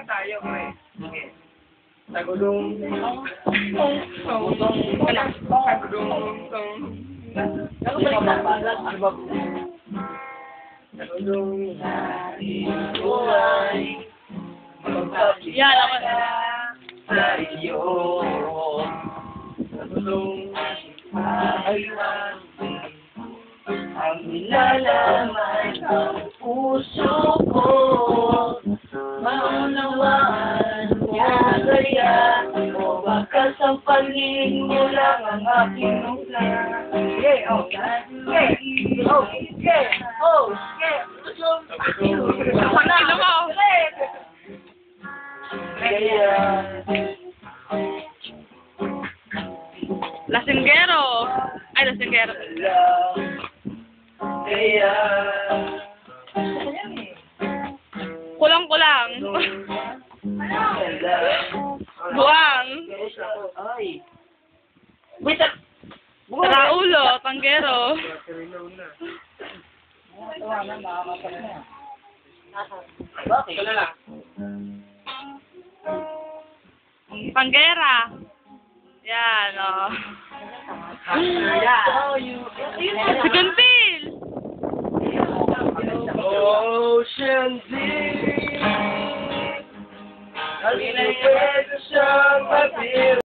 Lahat tayo, pre. Sige. Tagulong. Tagulong. Tagulong. Tagulong. Buhay. Yan, ako. Sa iyo. Tagulong. Aywan. Ang nilalaman ng puso ko O baka sampalin mo lang ang aking mukha Yeah, oh, yeah, oh, yeah, oh, yeah Ano mo? Kaya Lasinggero. Ay, lasinggero. Kaya Kulang-kulang. Buwang. Ay. Wait, ah. Raulo, tanggero. Bakit? Ito na lang. Tanggera. Yan, oh. Si Kuntil. Ocean deep pwede siyang mabiro